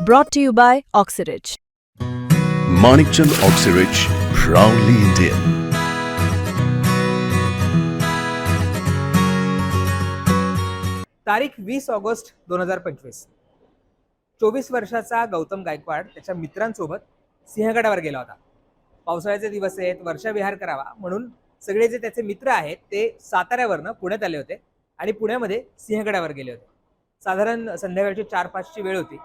Brought to you by Oxyridge. Manikchand Oxyrich, proudly Indian. तारीख वीस August दोन हजार पंचवीस चोवीस वर्षाचा गौतम गायकवाड त्याच्या मित्रांसोबत सिंहगडावर गेला होता पावसाळ्याचे दिवस आहेत वर्षाविहार करावा म्हणून सगळे जे त्याचे मित्र आहेत ते साताऱ्यावरनं पुण्यात आले होते आणि पुण्यामध्ये सिंहगडावर गेले होते साधारण संध्याकाळची चार पाचची वेळ होती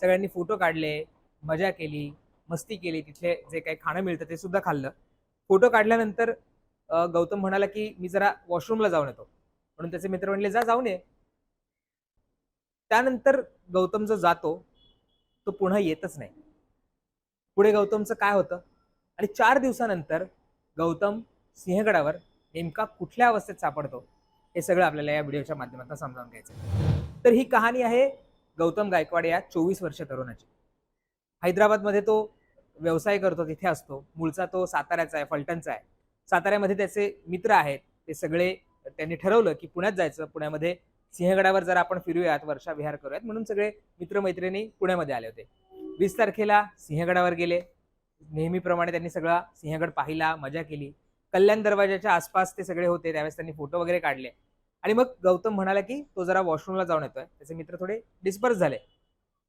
सगळ्यांनी फोटो काढले मजा केली मस्ती केली तिथले जे काही खाणं मिळतं ते सुद्धा खाल्लं. फोटो काढल्यानंतर गौतम म्हणाला की मी जरा वॉशरूमला जाऊन येतो. म्हणून त्याचे मित्र म्हणले जा जाऊन ये. त्यानंतर गौतम जो जातो तो पुन्हा येतच नाही. पुढे गौतमचं काय होतं? आणि चार दिवसानंतर गौतम सिंहगडावर नेमका कुठल्या अवस्थेत सापडतो हे सगळं आपल्याला या व्हिडिओच्या माध्यमातून समजावून घ्यायचं तर ही कहाणी आहे गौतम गायकवाड या चोवीस वर्ष तरुणाचे. हैदराबादमध्ये तो व्यवसाय करतो तिथे असतो. मूळचा तो साताऱ्याचा आहे फलटणचा आहे. साताऱ्यामध्ये त्याचे मित्र आहेत. ते सगळे त्यांनी ठरवलं की पुण्यात जायचं. पुण्यामध्ये सिंहगडावर जर आपण फिरूयात वर्षा विहार करूयात म्हणून सगळे मित्रमैत्रिणी पुण्यामध्ये आले होते. वीस तारखेला सिंहगडावर गेले. नेहमीप्रमाणे त्यांनी सगळा सिंहगड पाहिला मजा केली. कल्याण दरवाजाच्या आसपास ते सगळे होते. त्यावेळेस त्यांनी फोटो वगैरे काढले. आणि मग गौतम म्हणाला की तो जरा वॉशरूमला जाऊन येतोय. त्याचे मित्र थोडे डिस्पर्स झाले.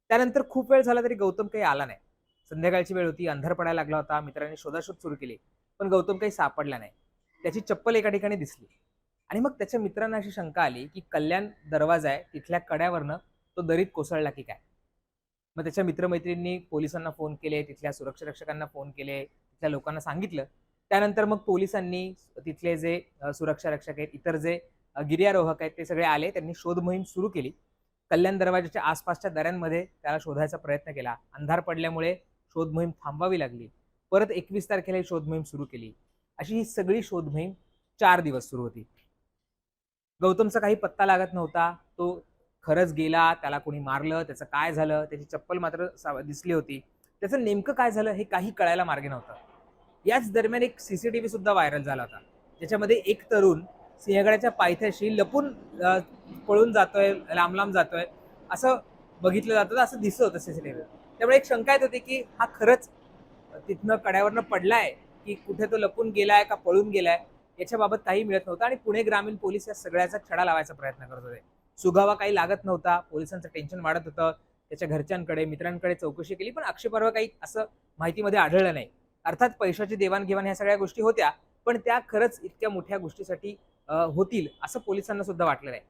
त्यानंतर खूप वेळ झाला तरी गौतम काही आला नाही. संध्याकाळची वेळ होती अंधार पडायला लागला होता मित्रांनी शोधाशोध सुरू केली पण गौतम काही सापडला नाही. त्याची चप्पल एका ठिकाणी दिसली. आणि मग त्याच्या मित्रांना अशी शंका आली की कल्याण दरवाजा आहे तिथल्या कड्यावरनं तो दरीत कोसळला की काय? मग त्याच्या मित्रमैत्रिणींनी पोलिसांना फोन केले तिथल्या सुरक्षा रक्षकांना फोन केले तिथल्या लोकांना सांगितलं. त्यानंतर मग पोलिसांनी तिथले जे सुरक्षा रक्षक आहेत इतर जे गिर्यारोहक आहेत ते सगळे आले. त्यांनी शोध मोहीम सुरू केली. कल्याण दरवाजाच्या आसपासच्या दऱ्यांमध्ये त्याला शोधायचा प्रयत्न केला. अंधार पडल्यामुळे शोध मोहीम थांबवावी लागली. परत एकवीस तारखेला ही शोध मोहीम सुरू केली. अशी ही सगळी शोध मोहीम चार दिवस सुरू होती. गौतमचा काही पत्ता लागत नव्हता. तो खरंच गेला त्याला कोणी मारलं त्याचं काय झालं त्याची चप्पल मात्र दिसली होती. त्याचं नेमकं काय झालं हे काही कळायला मार्ग नव्हतं. याच दरम्यान एक सीसीटीव्ही सुद्धा व्हायरल झाला होता. ज्याच्यामध्ये एक तरुण सिंहगडाच्या पायथ्याशी लपून पळून जातोय लांब लांब जातोय. असं बघितलं जातं असं दिसत होतं सीसीटीव्ही त्यामुळे एक शंका येत होती की हा खरंच तिथनं कड्यावरनं पडलाय की कुठे तो लपून गेलाय का पळून गेलाय याच्याबाबत काही मिळत नव्हतं आणि पुणे ग्रामीण पोलीस या सगळ्याचा छडा लावायचा प्रयत्न करत होते. सुगावा काही लागत नव्हता पोलिसांचं टेन्शन वाढत होतं त्याच्या घरच्यांकडे मित्रांकडे चौकशी केली पण आक्षेपार्ह काही असं माहितीमध्ये आढळलं नाही. अर्थात पैशाची देवाणघेवाण ह्या सगळ्या गोष्टी होत्या पण त्या खरंच इतक्या मोठ्या गोष्टीसाठी होतील असं पोलिसांना सुद्धा वाटलेलं आहे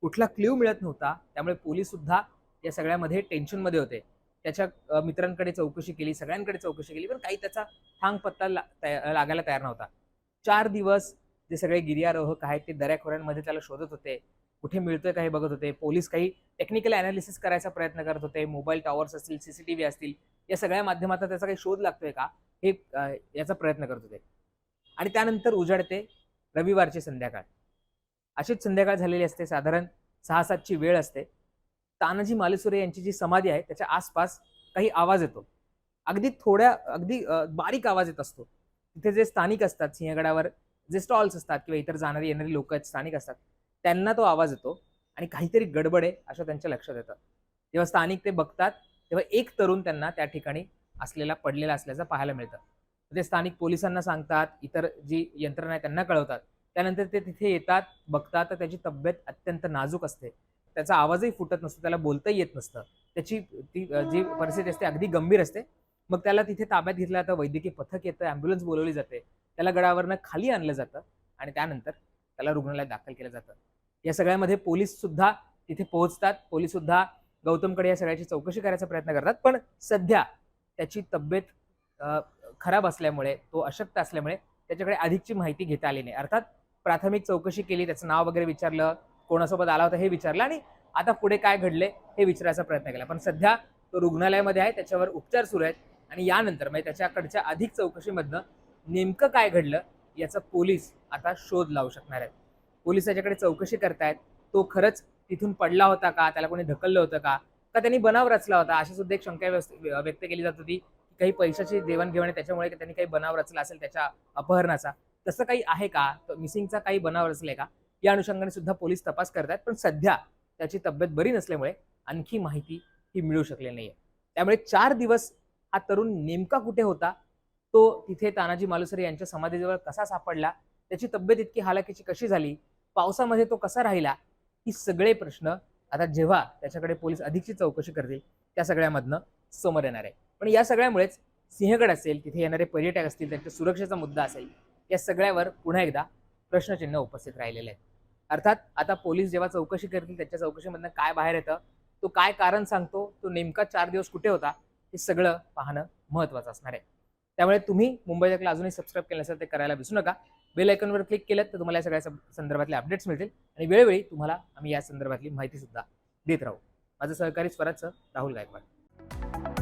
कुठला क्ल्यू मिळत नव्हता त्यामुळे पोलीस सुद्धा या सगळ्यामध्ये टेन्शनमध्ये होते. त्याच्या मित्रांकडे चौकशी केली सगळ्यांकडे चौकशी केली पण काही त्याचा थांग पत्ता ला- लागायला तयार नव्हता. चार दिवस जे सगळे गिर्यारोहक आहेत ते दऱ्याखोऱ्यांमध्ये त्याला शोधत होते. कुठे मिळतोय काही बघत होते. पोलीस काही टेक्निकल अनालिसिस करायचा प्रयत्न करत होते. मोबाईल टॉवर्स असतील सीसीटीव्ही असतील या सगळ्या माध्यमातून त्याचा काही शोध लागतोय का? हे याचा प्रयत्न करत होते. आणि त्यानंतर उजाडते रविवारची संध्याकाळ. अशीच संध्याकाळ झालेली असते. साधारण सहा सातची वेळ असते. तानाजी मालेसुरे यांची जी समाधी आहे त्याच्या आसपास काही आवाज येतो. अगदी थोड्या अगदी बारीक आवाज येत असतो. तिथे जे स्थानिक असतात सिंहगडावर जे स्टॉल्स असतात किंवा इतर जाणारी येणारी लोक आहेत स्थानिक असतात त्यांना तो आवाज येतो आणि काहीतरी गडबड आहे असं त्यांच्या लक्षात येतं. जेव्हा स्थानिक ते बघतात तेव्हा एक तरुण त्यांना त्या ठिकाणी असलेला पडलेला असल्याचं पाहायला मिळतं. ते स्थानिक पोलिसांना सांगतात इतर जी यंत्रणा आहे त्यांना कळवतात. त्यानंतर ते तिथे येतात बघतात तर त्याची तब्येत अत्यंत नाजूक असते. त्याचा आवाजही फुटत नसतो त्याला बोलताही येत नसतं. त्याची ती जी परिस्थिती असते अगदी गंभीर असते. मग त्याला तिथे ताब्यात घेतलं जातं वैद्यकीय पथक येतं ॲम्ब्युलन्स बोलवली जाते. त्याला गडावरनं खाली आणलं जातं आणि त्यानंतर त्याला रुग्णालयात दाखल केलं जातं. या सगळ्यामध्ये पोलीस सुद्धा तिथे पोहोचतात. पोलीस सुद्धा गौतमकडे या सगळ्याची चौकशी करायचा प्रयत्न करतात. पण सध्या त्याची तब्येत खराब असल्यामुळे तो अशक्त असल्यामुळे त्याच्याकडे अधिकची माहिती घेता आली नाही. अर्थात प्राथमिक चौकशी केली त्याचं नाव वगैरे विचारलं कोणासोबत आला होता हे विचारलं आणि आता पुढे काय घडले हे विचारायचा प्रयत्न केला. पण सध्या तो रुग्णालयामध्ये आहे त्याच्यावर उपचार सुरू आहेत आणि यानंतर म्हणजे त्याच्याकडच्या अधिक चौकशीमधनं नेमकं काय घडलं याचा पोलीस आता शोध लावू शकणार आहेत. पोलीस त्याच्याकडे चौकशी करतायत तो खरंच तिथून पडला होता का? त्याला कोणी ढकललं होतं का? का त्यांनी बनाव रचला होता? अशी सुद्धा एक शंका व्यक्त केली जात होती. काही पैशाची देवाणघेवाण आहे, त्याच्यामुळे त्यांनी काही बनाव रचला असेल त्याच्या अपहरणाचा. तसं काही आहे का? मिसिंगचा काही बनाव रचलाय का? या अनुषंगाने सुद्धा पोलीस तपास करतात पण सध्या त्याची तब्येत बरी नसल्यामुळे आणखी माहिती ही मिळू शकली नाहीये. त्यामुळे चार दिवस हा तरुण नेमका कुठे होता? तो तिथे तानाजी मालुसरे यांच्या समाधीजवळ कसा सापडला? त्याची तब्येत इतकी हालाकीची कशी झाली? पावसामध्ये तो कसा राहिला? ही सगळे प्रश्न आता जेव्हा त्याच्याकडे पोलीस अधिकची चौकशी करतील त्या सगळ्यामधनं समोर येणार आहे. पण या सगळ्यामुळेच सिंहगड असेल तिथे येणारे पर्यटक असतील त्यांच्या सुरक्षेचा मुद्दा असेल या सगळ्यावर पुन्हा एकदा प्रश्नचिन्ह उपस्थित राहिलेले आहेत. अर्थात आता पोलीस जेव्हा चौकशी करतील त्याच्या चौकशीमधनं काय बाहेर येतं तो काय कारण सांगतो तो नेमका चार दिवस कुठे होता हे सगळं पाहणं महत्त्वाचं असणार आहे. त्यामुळे तुम्ही मुंबई जगला अजूनही सबस्क्राईब केलं असेल ते करायला विसरू नका. बेल आयकॉनवर क्लिक केलं तर तुम्हाला या सगळ्या संदर्भातले अपडेट्स मिळतील. आणि वेळोवेळी तुम्हाला आम्ही या संदर्भातली माहितीसुद्धा देत राहू. माझं सहकारी स्वराजचं राहुल गायकवाड.